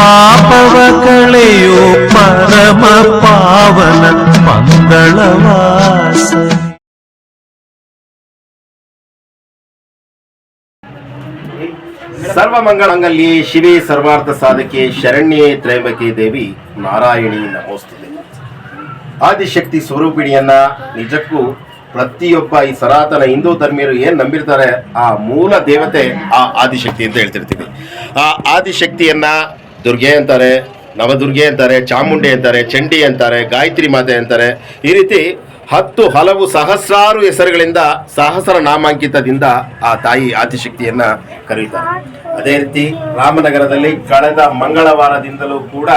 ಪಾಪವ ಕಳೆಯೋ ಪರಮ ಪಾವನ ಮಂಗಳವಾಸ. ಶಿವೇ ಸರ್ವಾರ್ಥ ಸಾಧಕೆ ಶರಣ್ಯೇ ತ್ರೈಂಬಕೆ ದೇವಿ ನಾರಾಯಣಿ ನಮೋಸ್ತುತೆ. ಆದಿಶಕ್ತಿ ಸ್ವರೂಪಿಣಿಯನ್ನ ನಿಜಕ್ಕೂ ಪ್ರತಿಯೊಬ್ಬ ಈ ಸನಾತನ ಹಿಂದೂ ಧರ್ಮೀಯರು ಏನ್ ನಂಬಿರ್ತಾರೆ? ಆ ಮೂಲ ದೇವತೆ ಆ ಆದಿಶಕ್ತಿ ಅಂತ ಹೇಳ್ತಿರ್ತೀವಿ. ಆ ಆದಿಶಕ್ತಿಯನ್ನ ದುರ್ಗೆ ಅಂತಾರೆ, ನವದುರ್ಗೆ ಅಂತಾರೆ, ಚಾಮುಂಡಿ ಅಂತಾರೆ, ಚಂಡಿ ಅಂತಾರೆ, ಗಾಯತ್ರಿ ಮಾತೆ ಅಂತಾರೆ. ಈ ರೀತಿ ಹತ್ತು ಹಲವು ಸಹಸ್ರಾರು ಹೆಸರುಗಳಿಂದ ಸಹಸ್ರ ನಾಮಾಂಕಿತದಿಂದ ಆ ತಾಯಿ ಆದಿಶಕ್ತಿಯನ್ನ ಕರೀತಾರೆ ಅದೇ ರೀತಿ ರಾಮನಗರದಲ್ಲಿ ಕಳೆದ ಮಂಗಳವಾರದಿಂದಲೂ ಕೂಡ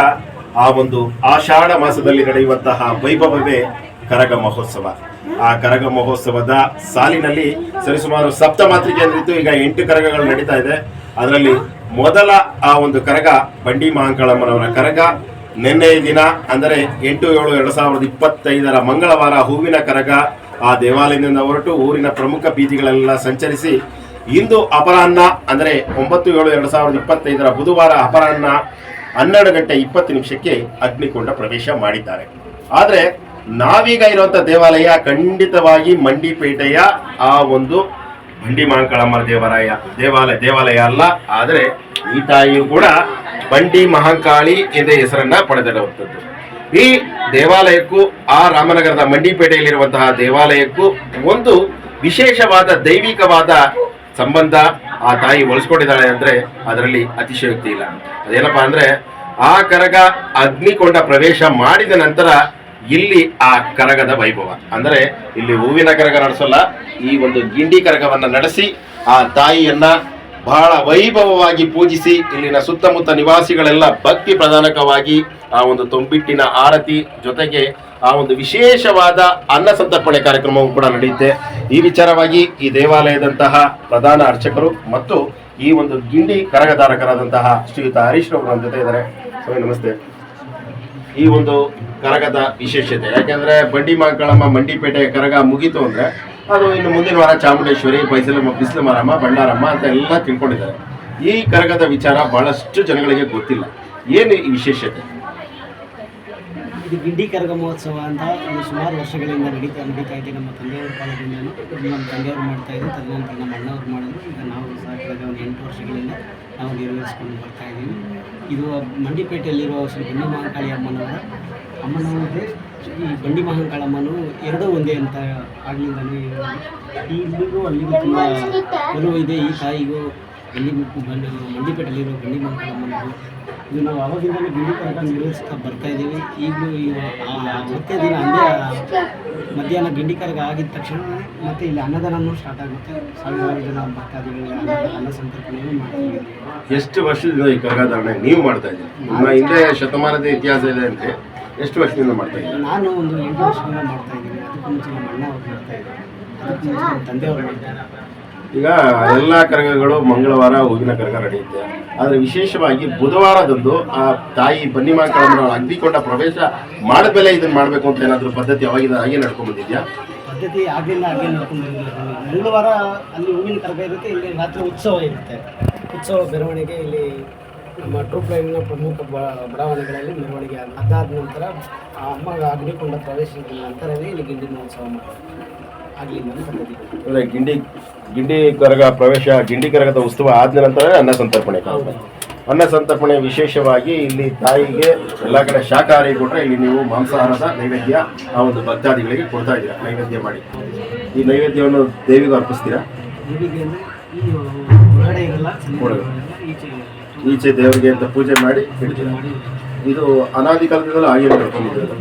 ಆ ಒಂದು ಆಷಾಢ ಮಾಸದಲ್ಲಿ ನಡೆಯುವಂತಹ ವೈಭವವೇ ಕರಗ ಮಹೋತ್ಸವ. ಆ ಕರಗ ಮಹೋತ್ಸವದ ಸಾಲಿನಲ್ಲಿ ಸರಿಸುಮಾರು ಸಪ್ತ ಮಾತೃಕೆ ಅಂದಿತ್ತು ಈಗ ಎಂಟು ಕರಗಗಳು ನಡೀತಾ ಇದೆ. ಅದರಲ್ಲಿ ಮೊದಲ ಆ ಒಂದು ಕರಗ ಬಂಡಿ ಮಹಾಂಕಾಳಮ್ಮನವರ ಕರಗ ನಿನ್ನೆಯ ದಿನ, ಅಂದರೆ ಎಂಟು, ಏಳು, ಎರಡು ಸಾವಿರದ ಇಪ್ಪತ್ತೈದರ ಮಂಗಳವಾರ ಹೂವಿನ ಕರಗ ಆ ದೇವಾಲಯದಿಂದ ಹೊರಟು ಊರಿನ ಪ್ರಮುಖ ಬೀದಿಗಳೆಲ್ಲ ಸಂಚರಿಸಿ ಇಂದು ಅಪರಾಹ್ನ, ಅಂದರೆ ಒಂಬತ್ತು, ಏಳು, ಎರಡು ಸಾವಿರದ ಇಪ್ಪತ್ತೈದರ ಬುಧವಾರ ಅಪರಾಹ್ನ ಹನ್ನೆರಡು ಗಂಟೆ ಇಪ್ಪತ್ತು ನಿಮಿಷಕ್ಕೆ ಅಗ್ನಿಕೊಂಡ ಪ್ರವೇಶ ಮಾಡಿದ್ದಾರೆ. ಆದರೆ ನಾವೀಗ ಇರುವಂತ ದೇವಾಲಯ ಖಂಡಿತವಾಗಿ ಮಂಡಿಪೇಟೆಯ ಆ ಒಂದು ಬಂಡಿ ಮಹಾಂಕಾಳಮ್ಮ ದೇವರಾಯ, ದೇವಾಲಯ ದೇವಾಲಯ ಅಲ್ಲ, ಆದರೆ ಈ ತಾಯಿಯು ಕೂಡ ಬಂಡಿ ಮಹಾಂಕಾಳಿ ಎಂದೇ ಹೆಸರನ್ನ ಪಡೆದಿರುವಂಥದ್ದು. ಈ ದೇವಾಲಯಕ್ಕೂ, ಆ ರಾಮನಗರದ ಮಂಡಿಪೇಟೆಯಲ್ಲಿರುವಂತಹ ದೇವಾಲಯಕ್ಕೂ ಒಂದು ವಿಶೇಷವಾದ ದೈವಿಕವಾದ ಸಂಬಂಧ ಆ ತಾಯಿ ಒಲಿಸ್ಕೊಂಡಿದ್ದಾಳೆ ಅಂದ್ರೆ ಅದರಲ್ಲಿ ಅತಿಶಯೋಕ್ತಿ ಇಲ್ಲ. ಅದೇನಪ್ಪಾ ಅಂದ್ರೆ, ಆ ಕರಗ ಅಗ್ನಿಕೊಂಡ ಪ್ರವೇಶ ಮಾಡಿದ ನಂತರ ಇಲ್ಲಿ ಆ ಕರಗದ ವೈಭವ. ಅಂದರೆ ಇಲ್ಲಿ ಹೂವಿನ ಕರಗ ನಡೆಸಲ್ಲ, ಈ ಒಂದು ಗಿಂಡಿ ಕರಗವನ್ನು ನಡೆಸಿ ಆ ತಾಯಿಯನ್ನ ಬಹಳ ವೈಭವವಾಗಿ ಪೂಜಿಸಿ ಇಲ್ಲಿನ ಸುತ್ತಮುತ್ತ ನಿವಾಸಿಗಳೆಲ್ಲ ಭಕ್ತಿ ಪ್ರಧಾನಕವಾಗಿ ಆ ಒಂದು ತುಂಬಿಟ್ಟಿನ ಆರತಿ ಜೊತೆಗೆ ಆ ಒಂದು ವಿಶೇಷವಾದ ಅನ್ನ ಸಂತರ್ಪಣೆ ಕಾರ್ಯಕ್ರಮವು ಕೂಡ ನಡೆಯುತ್ತೆ. ಈ ವಿಚಾರವಾಗಿ ಈ ದೇವಾಲಯದಂತಹ ಪ್ರಧಾನ ಅರ್ಚಕರು ಮತ್ತು ಈ ಒಂದು ಗಿಂಡಿ ಕರಗಧಾರಕರಾದಂತಹ ಶ್ರೀಯುತ ಹರೀಶ್ ನಮ್ಮ ಜೊತೆ ಇದ್ದಾರೆ ನಮಸ್ತೆ. ಈ ಒಂದು ಕರಗದ ವಿಶೇಷತೆ. ಯಾಕೆಂದ್ರೆ ಬಂಡಿ ಮಾಂಕಳಮ್ಮ ಮಂಡಿಪೇಟೆ ಕರಗ ಮುಗೀತು ಅಂದ್ರೆ ಅದು ಇನ್ನು ಮುಂದಿನ ವಾರ ಚಾಮುಂಡೇಶ್ವರಿ ಬೈಸಲಮ್ಮ ಬಿಸಿಲು ಮಾರಮ್ಮ ಬಂಡಾರಮ್ಮ ಅಂತ ಎಲ್ಲ ತಿಳ್ಕೊಂಡಿದ್ದಾರೆ. ಈ ಕರಗದ ವಿಚಾರ ಬಹಳಷ್ಟು ಜನಗಳಿಗೆ ಗೊತ್ತಿಲ್ಲ. ಏನು ಈ ವಿಶೇಷತೆ? ಇದು ಗಿಂಡಿ ಕರಗ ಮಹೋತ್ಸವ ಅಂತ ಒಂದು ಸುಮಾರು ವರ್ಷಗಳಿಂದ ನಡೀತಾ ನಡೀತಾ ಇದೆ ನಮ್ಮ ತಂದೆಯವ್ರ ಕಾಲದಿಂದಲೂ ನಮ್ಮ ತಂದೆಯವರು ಮಾಡ್ತಾ ಇದ್ದರು ತದನಂತರ ನಮ್ಮ ಅಣ್ಣವ್ರು ಮಾಡಿದ್ರು. ಈಗ ನಾವು ಸಹ ಒಂದು ಎಂಟು ವರ್ಷಗಳಿಂದ ನಾವು ನಿರ್ವಹಿಸ್ಕೊಂಡು ಬರ್ತಾ ಇದ್ದೀವಿ. ಇದು ಮಂಡಿಪೇಟೆಯಲ್ಲಿರುವ ಶ್ರೀ ಬಂಡಿ ಮಹಾಂಕಾಳಿ ಅಮ್ಮನವರ ಅಮ್ಮನವ್ರಿಗೆ ಈ ಬಂಡಿ ಮಹಾಂಕಾಳಮ್ಮನು ಎರಡೂ ಒಂದೇ ಅಂತ ಆಗ್ಲಿಂದಲೂ ಇಲ್ಲಿಗೂ ಅಲ್ಲಿಗೂ ತುಂಬ ಒಲವು ಇದೆ. ಈ ತಾಯಿಗೂ ಬಂಡಿ ಬಂಡಿ ಮಂಡಿಪೇಟೆಯಲ್ಲಿರೋ ಬಂಡಿ ಮಹಾಕಾಳಮ್ಮನಿಗೂ ಇದು ನಾವು ಅವಾಗಿಂದಲೂ ಬಿಡಿ ತನಕ ನಿರ್ವಹಿಸ್ತಾ ಬರ್ತಾ ಇದ್ದೀವಿ. ಈಗಲೂ ಈ ಆ ಮತ್ತೆ ದಿನ ಅಂದೇ ಮಧ್ಯಾಹ್ನ ಗಿಂಡಿ ಕರಗ ಆಗಿದ ತಕ್ಷಣ ಮತ್ತೆ ಇಲ್ಲಿ ಅನ್ನದಾನನೂ ಸ್ಟಾರ್ಟ್ ಆಗುತ್ತೆ. ಸಾವಿರಾರು ಜನ ಬರ್ತಾ ಅನ್ನ ಅನ್ನ ಸಂತರ್ಪಣೆಯನ್ನು ಮಾಡ್ತೀವಿ. ಎಷ್ಟು ವರ್ಷದಿಂದ ಈ ಕರಗಧಾರಣೆ ನೀವು ಮಾಡ್ತಾ ಇದ್ದೀರಿ? ನಿಮ್ಮ ಹಿಂದೆ ಶತಮಾನದ ಇತಿಹಾಸ ಇದೆ ಅಂತ. ಎಷ್ಟು ವರ್ಷದಿಂದ ಮಾಡ್ತಾ ಇದ್ದೀರಿ? ನಾನು ಒಂದು ಎಂಟು ವರ್ಷದಿಂದ ಮಾಡ್ತಾ ಇದ್ದೀನಿ. ಅದಕ್ಕೂ ಮುಂಚೆ ನಮ್ಮ ಅಣ್ಣ ಅವ್ರು ಮಾಡ್ತಾ ಇದ್ದಾರೆ ಅದಕ್ಕೂ ಮುಂಚೆ ನಮ್ಮ ತಂದೆಯವರು ಮಾಡ್ತಾರೆ ಈಗ ಎಲ್ಲ ಕರಗಗಳು ಮಂಗಳವಾರ, ಹೂವಿನ ಕರಗ ನಡೆಯುತ್ತೆ. ಆದರೆ ವಿಶೇಷವಾಗಿ ಬುಧವಾರದಂದು ಆ ತಾಯಿ ಬನ್ನಿ ಮಕ್ಕಳನ್ನು ಅಗ್ನಿಕೊಂಡ ಪ್ರವೇಶ ಮಾಡಿದ್ಮೇಲೆ ಇದನ್ನ ಮಾಡಬೇಕು ಅಂತ ಏನಾದರೂ ಪದ್ಧತಿ ಅವಾಗಿಂದ ಹಾಗೆ ನಡ್ಕೊಂಡ್ಬಂದಿದ್ಯಾ ಪದ್ಧತಿ ಆಗಿಲ್ಲ, ಹಾಗೆ ನಡ್ಕೊಂಡು ಮಂಗಳವಾರ ಅಲ್ಲಿ ಹೂವಿನ ಕರಗ ಇರುತ್ತೆ, ಇಲ್ಲಿ ರಾತ್ರಿ ಉತ್ಸವ ಇರುತ್ತೆ. ಉತ್ಸವ ಮೆರವಣಿಗೆ ಇಲ್ಲಿ ನಮ್ಮ ಟ್ರೂಪ್ ಲೈನ್ನ ಪ್ರಮುಖ ಬಡಾವಣೆಗಳಲ್ಲಿ ಮೆರವಣಿಗೆ ಅದಾದ ನಂತರ ಆ ಅಮ್ಮ ಅಗ್ನಿಕೊಂಡ ಪ್ರವೇಶದ ನಂತರವೇ ಇಲ್ಲಿ ಗಿಂಡಿನ ಉತ್ಸವ ಮಾಡ್ತಾರೆ. ಅಂದ್ರೆ ಗಿಂಡಿ ಗಿಂಡಿ ಕರಗ ಪ್ರವೇಶ ಗಿಂಡಿ ಕರಗದ ಉತ್ಸವ ಆದ ನಂತರ ಅನ್ನ ಸಂತರ್ಪಣೆ. ಅನ್ನ ಸಂತರ್ಪಣೆ ವಿಶೇಷವಾಗಿ ಇಲ್ಲಿ ತಾಯಿಗೆ ಎಲ್ಲ ಕಡೆ ಶಾಖಾಹಾರಿ ಕೊಟ್ಟರೆ ಇಲ್ಲಿ ನೀವು ಮಾಂಸಾಹಾರದ ನೈವೇದ್ಯ ಆ ಒಂದು ಭಕ್ತಾದಿಗಳಿಗೆ ಕೊಡ್ತಾ ಇದ್ದೀರಾ? ನೈವೇದ್ಯ ಮಾಡಿ. ಈ ನೈವೇದ್ಯವನ್ನು ದೇವಿಗೆ ಅರ್ಪಿಸ್ತೀರಾ. ಈಚೆ ದೇವರಿಗೆ ಅಂತ ಪೂಜೆ ಮಾಡಿ ಇದು ಅನಾದಿ ಕಾಲದಿಂದಲೂ ನಡ್ಕೊಂಡಿರೋದು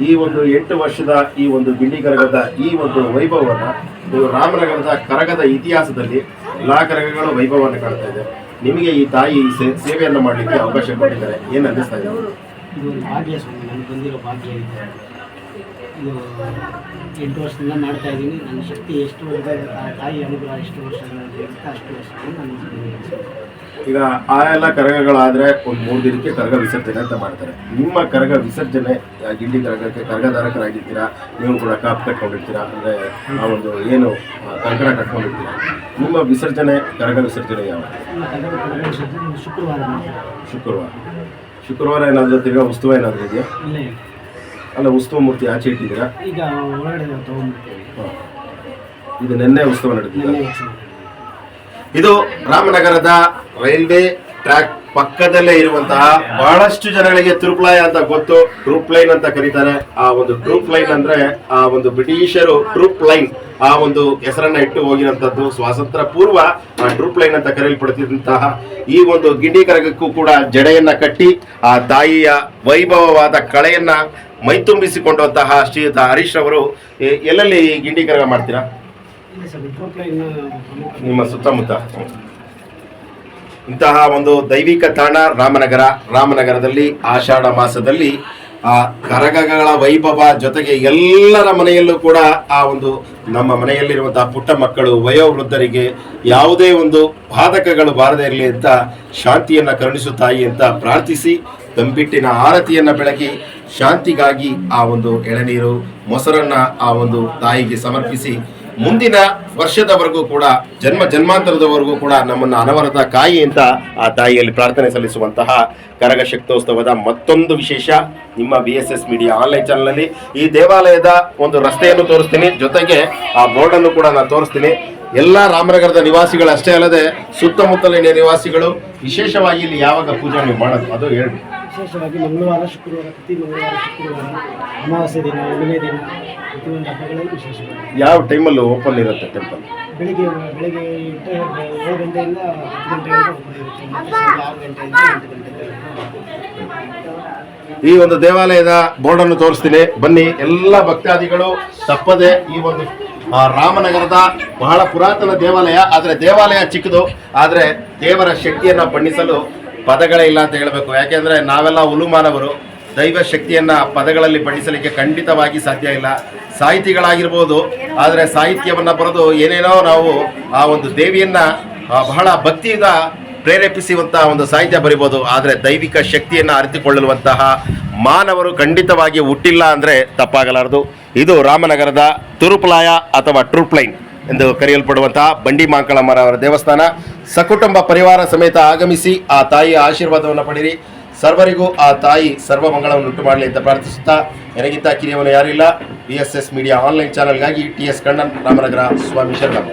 ಈ ಒಂದು ಎಂಟು ವರ್ಷದ ಈ ಒಂದು ಬಿಳಿ ಕರಗದ ಈ ಒಂದು ವೈಭವವನ್ನು ನೀವು ರಾಮನಗರದ ಕರಗದ ಇತಿಹಾಸದಲ್ಲಿ ಎಲ್ಲಾ ಕರಗಗಳು ವೈಭವವನ್ನು ಕಾಣ್ತಾ ಇದೆ. ನಿಮಗೆ ಈ ತಾಯಿ ಸೇವೆಯನ್ನು ಮಾಡಲಿಕ್ಕೆ ಅವಕಾಶ ಕೊಟ್ಟಿದ್ದಾರೆ. ಏನು ಅನ್ನಿಸ್ತಾ ಇದೆ? ಎಂಟು ವರ್ಷದಿಂದ ಮಾಡ್ತಾ ಇದ್ದೀನಿ. ನನ್ನ ಶಕ್ತಿ ಎಷ್ಟು ವರ್ಷ ತಾಯಿ ಅನುಗ್ರಹ ಎಷ್ಟು ಇರುತ್ತೆ ಅಷ್ಟು ವರ್ಷ ನಾನು ಈಗ ಆ ಎಲ್ಲ ಕರಗಗಳಾದ್ರೆ ಒಂದು ಮೂರು ದಿನಕ್ಕೆ ಕರಗ ವಿಸರ್ಜನೆ ಅಂತ ಮಾಡ್ತಾರೆ. ನಿಮ್ಮ ಕರಗ ವಿಸರ್ಜನೆ ಗಿಂಡಿ ಕರಗಕ್ಕೆ ಕರಗಧಾರಕರಾಗಿರ್ತೀರಾ? ನೀವು ಕೂಡ ಕಾಪ್ ಕಟ್ಕೊಂಡಿರ್ತೀರಾ? ಅಂದ್ರೆ ಆ ಒಂದು ಏನು ಕಂಕಣ ಕಟ್ಕೊಂಡಿರ್ತೀರಾ? ನಿಮ್ಮ ವಿಸರ್ಜನೆ ಕರಗ ವಿಸರ್ಜನೆ ಯಾವ? ಶುಕ್ರವಾರ. ಶುಕ್ರವಾರ ಶುಕ್ರವಾರ ಏನಾದರೂ ತಿರ್ಗಾ ಉತ್ಸವ ಏನಾದರೂ ಇದೆಯಾ? ಅಲ್ಲ ಉತ್ಸವ ಮೂರ್ತಿ ಆಚೆ ಇಟ್ಟಿದ್ದೀರಾ? ಈಗ. ಇದು ನಿನ್ನೆ ಉತ್ಸವ ನಡೆದಿದೆ. ಇದು ರಾಮನಗರದ ರೈಲ್ವೆ ಟ್ರ್ಯಾಕ್ ಪಕ್ಕದಲ್ಲೇ ಇರುವಂತಹ ಬಹಳಷ್ಟು ಜನಗಳಿಗೆ ಟ್ರೂಪ್ಲೈ ಅಂತ ಗೊತ್ತು. ಟ್ರೂಪ್ ಲೈನ್ ಅಂತ ಕರೀತಾರೆ. ಆ ಒಂದು ಟ್ರೂಪ್ ಲೈನ್ ಅಂದ್ರೆ ಆ ಒಂದು ಬ್ರಿಟಿಷರು ಟ್ರೂಪ್ ಲೈನ್, ಆ ಒಂದು ಹೆಸರನ್ನ ಇಟ್ಟು ಹೋಗಿರುವಂತದ್ದು ಸ್ವಾತಂತ್ರ್ಯ ಪೂರ್ವ ಟ್ರೂಪ್ ಲೈನ್ ಅಂತ ಕರೆಯಲ್ಪಡುತ್ತಿದ್ದಂತಹ ಈ ಒಂದು ಗಿಂಡಿ ಕರಗಕ್ಕೂ ಕೂಡ ಜಡೆಯನ್ನ ಕಟ್ಟಿ, ಆ ತಾಯಿಯ ವೈಭವವಾದ ಕಳೆಯನ್ನ ಮೈತುಂಬಿಸಿಕೊಂಡಂತಹ ಶ್ರೀಯುತ ಹರೀಶ್ ಅವರು ಎಲ್ಲೆಲ್ಲಿ ಈ ಗಿಂಡಿ ಕರಗ ಮಾಡ್ತೀರಾ? ನಿಮ್ಮ ಸುತ್ತಮುತ್ತ. ಇಂತಹ ಒಂದು ದೈವಿಕ ತಾಣ ರಾಮನಗರ. ರಾಮನಗರದಲ್ಲಿ ಆಷಾಢ ಮಾಸದಲ್ಲಿ ಆ ಕರಗಗಳ ವೈಭವ ಜೊತೆಗೆ ಎಲ್ಲರ ಮನೆಯಲ್ಲೂ ಕೂಡ ಆ ಒಂದು ನಮ್ಮ ಮನೆಯಲ್ಲಿರುವಂತಹ ಪುಟ್ಟ ಮಕ್ಕಳು, ವಯೋವೃದ್ಧರಿಗೆ ಯಾವುದೇ ಒಂದು ಬಾಧಕಗಳು ಬಾರದೇ ಇರಲಿ ಅಂತ ಶಾಂತಿಯನ್ನ ಕರುಣಿಸುತ್ತಾಯಿ ಅಂತ ಪ್ರಾರ್ಥಿಸಿ, ತಂಬಿಟ್ಟಿನ ಆರತಿಯನ್ನ ಬೆಳಗಿ ಶಾಂತಿಗಾಗಿ ಆ ಒಂದು ಎಳನೀರು, ಮೊಸರನ್ನ ಆ ಒಂದು ತಾಯಿಗೆ ಸಮರ್ಪಿಸಿ ಮುಂದಿನ ವರ್ಷದವರೆಗೂ ಕೂಡ, ಜನ್ಮ, ಜನ್ಮಾಂತರದವರೆಗೂ ಕೂಡ ನಮ್ಮನ್ನು ಅನವರತ ಕಾಯಿ ಅಂತ ಆ ತಾಯಿಯಲ್ಲಿ ಪ್ರಾರ್ಥನೆ ಸಲ್ಲಿಸುವಂತಹ ಕರಗ ಶಕ್ತೋತ್ಸವದ ಮತ್ತೊಂದು ವಿಶೇಷ ನಿಮ್ಮ B S S media online ಚಾನಲ್ನಲ್ಲಿ ಈ ದೇವಾಲಯದ ಒಂದು ರಸ್ತೆಯನ್ನು ತೋರಿಸ್ತೀನಿ. ಜೊತೆಗೆ ಆ ಬೋರ್ಡ್ ಅನ್ನು ಕೂಡ ನಾನು ತೋರಿಸ್ತೀನಿ. ಎಲ್ಲ ರಾಮನಗರದ ನಿವಾಸಿಗಳು ಅಷ್ಟೇ ಅಲ್ಲದೆ ಸುತ್ತಮುತ್ತಲಿನ ನಿವಾಸಿಗಳು, ವಿಶೇಷವಾಗಿ ಇಲ್ಲಿ ಯಾವಾಗ ಪೂಜೆ ಮಾಡೋದು, ಅದು ಹೇಳಿ ವಿಶೇಷವಾಗಿ ಮಂಗಳವಾರ ಶುಕ್ರವಾರ ಪ್ರತಿ ಮಂಗಳವಾರ ಶುಕ್ರವಾರ ಅಮಾವಾಸ್ಯ ದಿನ ಹುಣ್ಣಿಮೆ ದಿನ ಪ್ರತಿಯೊಂದು ಹಬ್ಬಗಳಲ್ಲಿ ವಿಶೇಷವಾಗಿ. ಯಾವ ಟೈಮಲ್ಲಿ ಓಪನ್ ಇರುತ್ತೆ ಟೆಂಪಲ್ ಬೆಳಿಗ್ಗೆ ಬೆಳಿಗ್ಗೆ ಎಂಟು ಏಳು ಗಂಟೆಯಿಂದ ಹತ್ತು ಗಂಟೆವರೆಗೂ ಓಪನ್ ಇರುತ್ತೆ. ಮತ್ತೆ ಸಂಜೆ ಆರು ಗಂಟೆಯಿಂದ ಎಂಟು ಗಂಟೆ ಈ ಒಂದು ದೇವಾಲಯದ ಬೋರ್ಡ್ ಅನ್ನು ತೋರಿಸ್ತೀನಿ. ಬನ್ನಿ ಎಲ್ಲ ಭಕ್ತಾದಿಗಳು ತಪ್ಪದೆ ಈ ಒಂದು ಆ, ರಾಮನಗರದ ಬಹಳ ಪುರಾತನ ದೇವಾಲಯ ಆದರೆ ದೇವಾಲಯ ಚಿಕ್ಕದು ಆದರೆ ದೇವರ ಶಕ್ತಿಯನ್ನು ಬಣ್ಣಿಸಲು ಪದಗಳೇ ಇಲ್ಲ ಅಂತ ಹೇಳಬೇಕು. ಯಾಕೆಂದ್ರೆ ನಾವೆಲ್ಲ ಉಲುಮಾನವರು ದೈವ ಶಕ್ತಿಯನ್ನ ಪದಗಳಲ್ಲಿ ಬಣ್ಣಿಸಲಿಕ್ಕೆ ಖಂಡಿತವಾಗಿ ಸಾಧ್ಯ ಇಲ್ಲ. ಸಾಹಿತಿಗಳಾಗಿರ್ಬೋದು, ಆದರೆ ಸಾಹಿತ್ಯವನ್ನ ಬರೆದು ಏನೇನೋ ನಾವು ಆ ಒಂದು ದೇವಿಯನ್ನ ಬಹಳ ಭಕ್ತಿಯಿಂದ ಪ್ರೇರೇಪಿಸುವಂತಹ ಒಂದು ಸಾಹಿತ್ಯ ಬರಿಬೋದು. ಆದರೆ ದೈವಿಕ ಶಕ್ತಿಯನ್ನು ಅರಿತುಕೊಳ್ಳುವಂತಹ ಮಾನವರು ಖಂಡಿತವಾಗಿ ಹುಟ್ಟಿಲ್ಲ ಅಂದರೆ ತಪ್ಪಾಗಲಾರದು. ಇದು ರಾಮನಗರದ ತುರುಪ್ಲಾಯ ಅಥವಾ ಟ್ರೂಪ್ ಲೈನ್ ಎಂದು ಕರೆಯಲ್ಪಡುವಂತಹ ಬಂಡಿ ಮಾಂಕಳಮ್ಮರ ಅವರ ದೇವಸ್ಥಾನ. ಸಕುಟುಂಬ ಪರಿವಾರ ಸಮೇತ ಆಗಮಿಸಿ ಆ ತಾಯಿಯ ಆಶೀರ್ವಾದವನ್ನು ಪಡೆಯಿರಿ. ಸರ್ವರಿಗೂ ಆ ತಾಯಿ ಸರ್ವ ಮಂಗಳವನ್ನು ಉಂಟು ಮಾಡಲಿ ಅಂತ ಪ್ರಾರ್ಥಿಸುತ್ತಾ ನನಗಿಂತ ಕಿರಿಯವನು ಯಾರಿಲ್ಲ. B S S media online ಚಾನಲ್ಗಾಗಿ T S Kannan Ramanagara ಸ್ವಾಮಿ ಶರಣಂ.